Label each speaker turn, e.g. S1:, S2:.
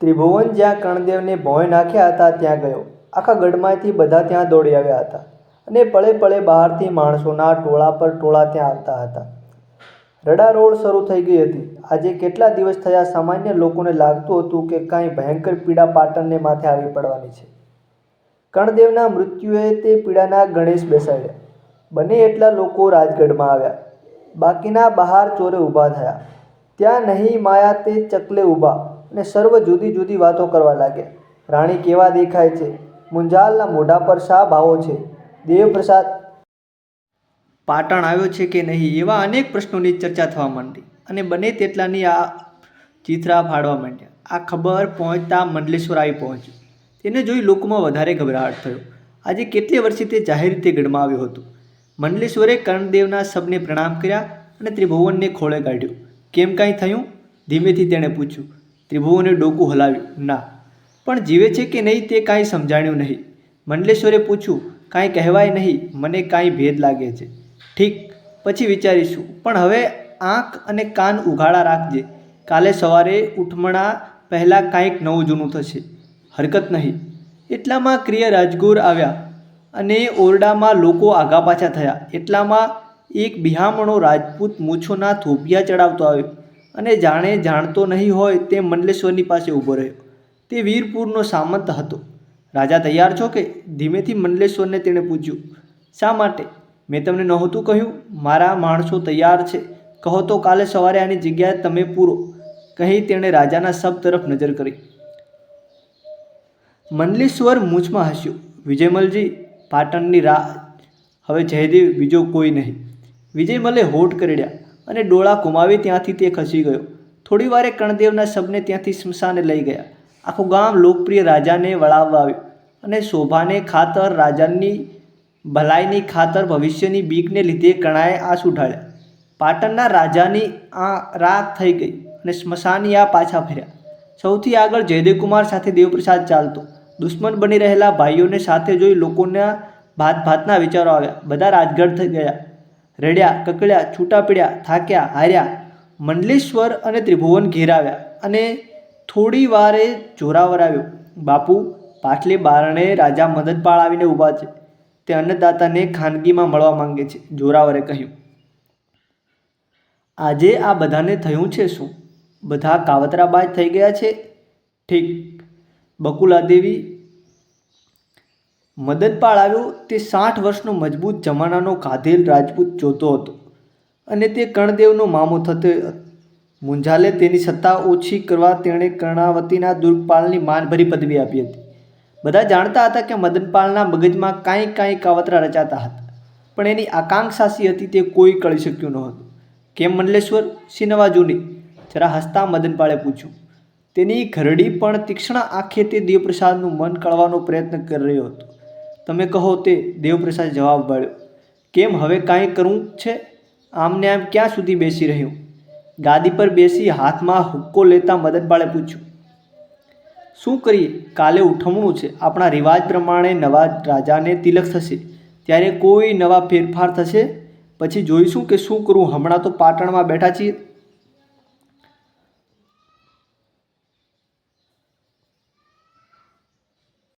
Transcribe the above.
S1: ત્રિભુવન જ્યાં કર્ણદેવને ભોંય નાખ્યા હતા, ત્યાં ગયો. આખા ગઢમાંથી બધા ત્યાં દોડી આવ્યા હતા અને પળે પળે બહારથી માણસોના ટોળા પર ટોળા ત્યાં આવતા હતા. રડારોળ શરૂ થઈ ગઈ હતી. આજે કેટલા દિવસ થયા સામાન્ય લોકોને લાગતું હતું કે કાંઈ ભયંકર પીડા પાટણને માથે આવી પડવાની છે. કર્ણદેવના મૃત્યુએ તે પીડાના ગણેશ બેસાડ્યા. બને એટલા લોકો રાજગઢમાં આવ્યા. બાકીના બહાર ચોરે ઊભા થયા. ત્યાં નહીં માયા તે ચકલે ઊભા. અને સર્વ જુદી જુદી વાતો કરવા લાગ્યા. રાણી કેવા દેખાય છે? મુંજાલના મોઢા પર શા ભાવો છે? દેવપ્રસાદ પાટણ આવ્યો છે કે નહીં એવા અનેક પ્રશ્નોની ચર્ચા થવા માંડી અને બને તેટલાની આ ચિત્રા ફાડવા માંડ્યા. આ ખબર પહોંચતા મંડલેશ્વર આવી પહોંચ્યું. તેને જોઈ લોકોમાં વધારે ગભરાટ થયો. આજે કેટલી વર્ષે તે જાહેર રીતે હતું હતો? મંડલેશ્વરે કર્ણદેવના શબને પ્રણામ કર્યા અને ત્રિભુવનને ખોળે કાઢ્યું. કેમ કાંઈ થયું? ધીમેથી તેણે પૂછ્યું. ત્રિભુવને ડોકું હલાવ્યું ના. પણ જીવે છે કે નહીં તે કાંઈ સમજાણ્યું નહીં. મંડલેશ્વરે પૂછ્યું, કાંઈ કહેવાય નહીં, મને કાંઈ ભેદ લાગે છે. ઠીક, પછી વિચારીશું. પણ હવે આંખ અને કાન ઉઘાડા રાખજે. કાલે સવારે ઉઠમણા પહેલાં કાંઈક નવું જૂનું થશે. હરકત નહીં. એટલામાં ક્રિય રાજગુર આવ્યા અને ઓરડામાં લોકો આગા પાછા થયા. એટલામાં એક બિહામણો રાજપૂત મૂછોના થોપિયા ચડાવતો આવ્યો. અને જાણે જાણતો નહીં હોય તે મંડલેશ્વરની પાસે ઊભો રહ્યો. તે વીરપુરનો સામંત હતો. રાજા તૈયાર છો કે ધીમેથી મંડલેશ્વરને તેણે પૂછ્યું, શા માટે? મેં તમને નહોતું કહ્યું? મારા માણસો તૈયાર છે. કહો તો કાલે સવારે આની જગ્યાએ તમે પૂરો. કહી તેણે રાજાના સબ તરફ નજર કરી. મંડલેશ્વર મૂછમાં હસ્યો. વિજયમલજી, પાટણની રાહ, હવે જયદેવ બીજો કોઈ નહીં. વિજયમલે હોઠ કરડ્યા. અને ડોળા ઘુમાવી ત્યાંથી તે ખસી ગયો. થોડી વારે કણદેવના શબને ત્યાંથી સ્મશાને લઈ ગયા. આખું ગામ લોકપ્રિય રાજાને વળાવવા આવ્યું અને શોભાને ખાતર, રાજાની ભલાઈની ખાતર, ભવિષ્યની બીકને લીધે કણાએ આંસુ ઢાળ્યા પાટણના રાજાની આ રાત થઈ ગઈ અને સ્મશાનિયા પાછા ફર્યા. સૌથી આગળ જયદેવકુમાર સાથે દેવપ્રસાદ ચાલતો. દુશ્મન બની રહેલા ભાઈઓને સાથે જોઈ લોકોના ભાત ભાતના વિચારો આવ્યા. બધા રાજગઢ થઈ ગયા. રડ્યા, કકડ્યા છૂટા પીડ્યા થાક્યા, હાર્યા, મંડલેશ્વર અને ત્રિભુવન ઘેરાવ્યા અને થોડી વારે જોરાવર આવ્યો. બાપુ પાછલી બારણે રાજા મદદપાળ આવીને ઊભા છે. તે અન્નદાતાને ખાનગીમાં મળવા માંગે છે, જોરાવરે કહ્યું. આજે આ બધાને થયું છે શું? બધા કાવતરાબાજ થઈ ગયા છે? ઠીક. બકુલા દેવી મદદપાળ આવ્યો તે સાઠ વર્ષનો મજબૂત જમાનાનો કાધેલ રાજપૂત જોતો હતો અને તે કર્ણદેવનો મામો થતો મુંજાલે તેની સત્તા ઓછી કરવા તેણે કર્ણાવતીના દુર્ગપાલની માનભરી પદવી આપી હતી. બધા જાણતા હતા કે મદનપાલના મગજમાં કાંઈ કાંઈ કાવતરા રચાતા હતા, પણ એની આકાંક્ષાસી હતી તે કોઈ કળી શક્યું નહોતું. કેમ મંડલેશ્વર? સિનવા જૂની. જરા હસતા મદનપાળે પૂછ્યું. તેની ઘરડી પણ તીક્ષ્ણ આંખે તે દેવપ્રસાદનું મન કળવાનો પ્રયત્ન કરી રહ્યો હતો. તમે કહો તે દેવપ્રસાદ જવાબ વાળ્યો કેમ હવે કાંઈ કરવું છે? આમને આમ ક્યાં સુધી બેસી રહ્યું? ગાદી પર બેસી હાથમાં હુક્કો લેતા મદનપાળે પૂછ્યું. શું કરીએ? કાલે ઉઠમણું છે. આપણા રિવાજ પ્રમાણે નવા રાજાને તિલક થશે. ત્યારે કોઈ નવા ફેરફાર થશે? પછી જોઈશું કે શું કરવું હમણાં તો પાટણમાં બેઠા છીએ.